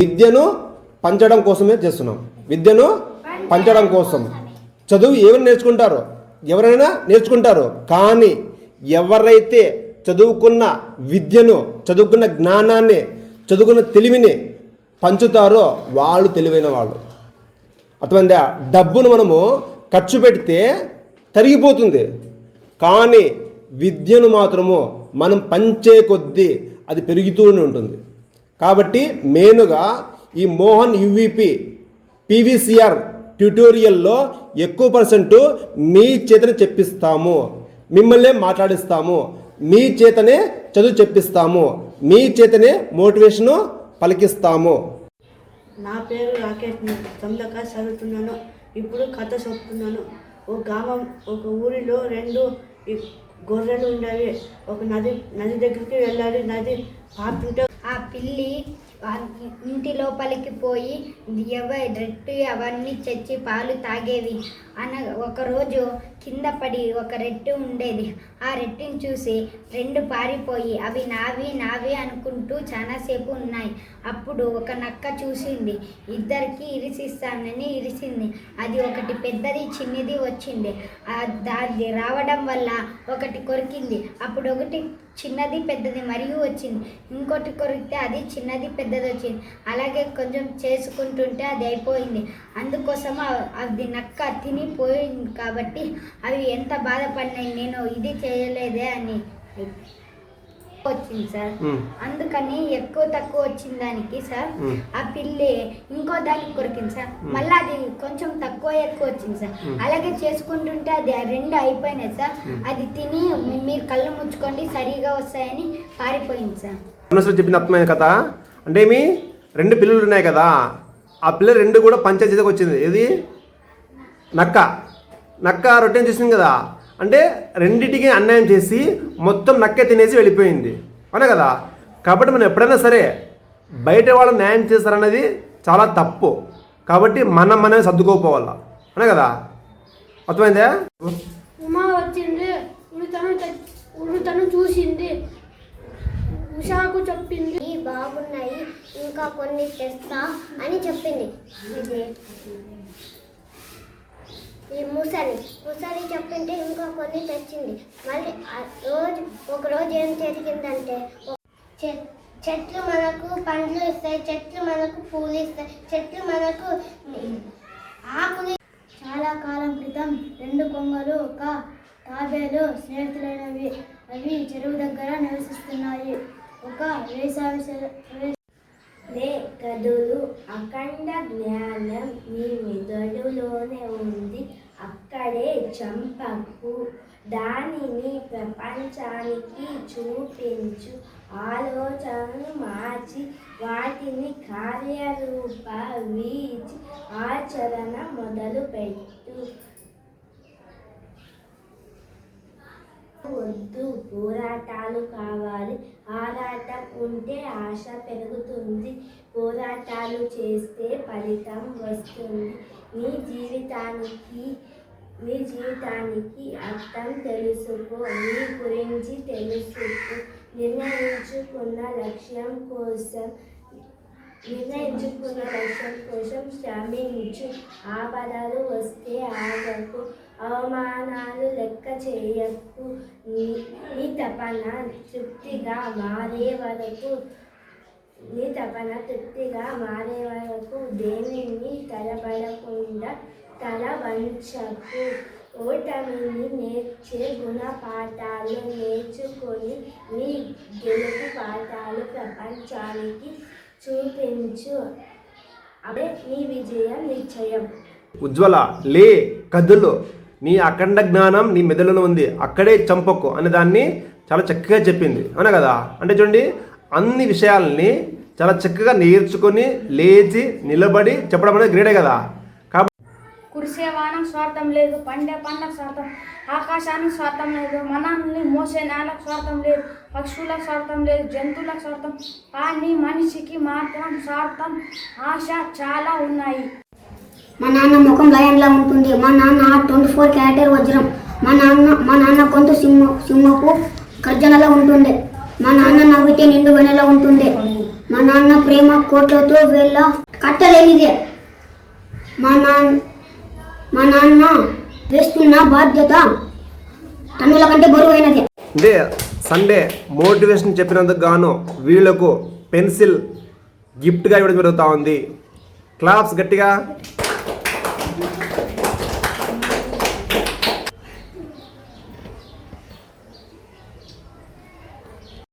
విద్యను పంచడం కోసమే చేస్తున్నాం. విద్యను పంచడం కోసం. చదువు ఏమైనా నేర్చుకుంటారు? ఎవరైనా నేర్చుకుంటారు. కానీ ఎవరైతే చదువుకున్న విద్యను చదువుకున్న జ్ఞానాన్ని చదువుకున్న తెలివిని పంచుతారో వాళ్ళు తెలివైన వాళ్ళు. అర్థమైందా? డబ్బును మనము ఖర్చు పెడితే తరిగిపోతుంది. కానీ విద్యను మాత్రము మనం పంచే కొద్దీ అది పెరుగుతూనే ఉంటుంది. కాబట్టి మెయిన్గా ఈ మోహన్ యువిపి పీవీసీఆర్ ట్యూటోరియల్లో ఎక్కువ పర్సెంట్ మీ చేతనే చెప్పిస్తాము. మిమ్మల్నే మాట్లాడిస్తాము. మీ చేతనే చదువు చెప్పిస్తాము. మీ చేతనే మోటివేషను పలికిస్తాము. నా పేరు రాకేష్ తొమ్మిది చదువుతున్నాను. ఇప్పుడు కథ చెప్తున్నాను. ఒక గ్రామం ఒక ఊరిలో రెండు గొర్రెలు ఉండేవి ఒక నది నది దగ్గరికి వెళ్ళాలి. నది పారుతుంటే ఆ పిల్లి ఇంటి లోపలికి పోయి ఎవ రెట్టు అవన్నీ తెచ్చి పాలు తాగేవి. అన ఒకరోజు కింద పడి ఒక రెట్టు ఉండేది. ఆ రెట్టుని చూసి రెండు పారిపోయి అవి నావి నావి అనుకుంటూ చాలాసేపు ఉన్నాయి. అప్పుడు ఒక నక్క చూసింది. ఇద్దరికి ఇరిసిస్తానని ఇరిసింది. అది ఒకటి పెద్దది చిన్నది వచ్చింది. ఆ రావడం వల్ల ఒకటి కొరికింది. అప్పుడు ఒకటి చిన్నది పెద్దది మరియు వచ్చింది. ఇంకోటి కొరికితే అది చిన్నది పెద్దది వచ్చింది. అలాగే కొంచెం చేసుకుంటుంటే అది అయిపోయింది. అందుకోసం అది నక్క తినిపోయింది కాబట్టి అవి ఎంత బాధపడినాయి నేను ఇది చేయలేదే అని వచ్చింది సార్. మ్. అందుకని ఎక్కువ తక్కువ వచ్చిన దానికి సార్ మ్. ఆ పిల్లి ఇంకో దానికి కొరికింది సార్. మళ్ళీ అది కొంచెం తక్కువ ఎక్కువ వచ్చింది సార్ అలాగే చేసుకుంటుంటే అది ఆ రెండు అయిపోయినాయి సార్. అది తిని మీ- మీరు కళ్ళు ముచ్చుకోండి సరిగా వస్తాయని పారిపోయింది సార్. చెప్పిన అర్థమైన కథ అంటే ఏమి? రెండు పిల్లలు ఉన్నాయి కదా. ఆ పిల్లలు రెండు కూడా పంచాయతీకి వచ్చింది. ఏది? నక్క. నక్క రొట్టెని చేసింది కదా. అంటే రెండింటికి అన్యాయం చేసి మొత్తం నక్కే తినేసి వెళ్ళిపోయింది. అవునా కదా? కాబట్టి మనం ఎప్పుడైనా సరే బయట వాళ్ళు న్యాయం చేస్తారన్నది చాలా తప్పు. కాబట్టి మనం మనమే సర్దుకోపోవాలా అవునా కదా? అర్థమైందే? ఉమా వచ్చింది ఉడతను ఉడతను చూసింది. ఉషాకు చెప్పింది బాగున్నాయి ఇంకా కొన్ని తెస్తా అని చెప్పింది. ఈ ముసలి ముసలి చెప్పింటే ఇంకా కొన్ని తెచ్చింది. మళ్ళీ రోజు ఒక రోజు ఏం జరిగిందంటే చె- చెట్లు మనకు పండ్లు ఇస్తాయి చెట్లు మనకు పూలు ఇస్తాయి చెట్లు మనకు ఆకులు చాలా కాలం క్రితం రెండు కొంగలు ఒక తాబేలు స్నేహితులైనవి అవి చెరువు దగ్గర నివసిస్తున్నాయి. ఒక వేసవి లే కదులు అఖండ జ్ఞానం నీ మెదడులోనే ఉంది. అక్కడే చంపకు. దానిని ప్రపంచానికి చూపించు. ఆలోచనను మార్చి వాటిని కార్యరూప వీచి ఆచరణ మొదలు వద్దు పోరాటాలు కావాలి. ఆరాటం ఉంటే ఆశ పెరుగుతుంది. పోరాటాలు చేస్తే ఫలితం వస్తుంది. నీ జీవితానికి నీ జీవితానికి అర్థం తెలుసుకో. నీ గురించి తెలుసుకో. నిర్ణయించుకున్న లక్ష్యం కోసం నిర్ణయించుకున్న లక్ష్యం కోసం శ్రమించు. ఆపదలు వస్తే ఆగకు. అవమానాలు లెక్క చేయకు. నీ నీ తపన తృప్తిగా మారే వరకు నీ తపన తృప్తిగా మారే వరకు దేనిని తలబడకుండా తల వంచకు. ఓటమిని నేర్చే గుణపాఠాలు నేర్చుకొని నీ గెలుపు పాఠాలు ప్రపంచానికి చూపించు. అదే నీ విజయం నిశ్చయం ఉజ్వల లే కదులు. నీ అఖండ జ్ఞానం నీ మెదడులో ఉంది. అక్కడే చంపకు అనే దాన్ని చాలా చక్కగా చెప్పింది. అవునా కదా? అంటే చూడండి అన్ని విషయాల్ని చాలా చక్కగా నేర్చుకొని లేచి నిలబడి చెప్పడం అనేది గ్రేటే కదా? కురిసేవానం కురిసే స్వార్థం లేదు పండే పంటకు స్వార్థం ఆకాశానికి స్వార్థం లేదు మనల్ని మోసే నేలకు స్వార్థం లేదు పక్షులకు స్వార్థం లేదు జంతువులకు స్వార్థం కానీ మనిషికి మాత్రం స్వార్థం ఆశ చాలా ఉన్నాయి. మా నాన్న ముఖం లయన్లా ఉంటుంది. మా నాన్న ట్వంటీ ఫోర్ క్యారెక్టర్ వజ్రం. మా నాన్న మా నాన్న కొంత సింహ సింహపు గర్జనలా ఉంటుండే. మా నాన్న నవ్వితే నిండు వెనలా ఉంటుండే. మా నాన్న ప్రేమ కోట్లతో వెళ్ళ కట్టలేనిదే. మా నాన్న మా నాన్న వేస్తున్న బాధ్యత టన్నుల కంటే బరువైనది. అంటే సండే మోటివేషన్ చెప్పినందుకు గాను వీళ్ళకు పెన్సిల్ గిఫ్ట్గా ఇవ్వడం జరుగుతూ ఉంది. క్లాప్స్ గట్టిగా.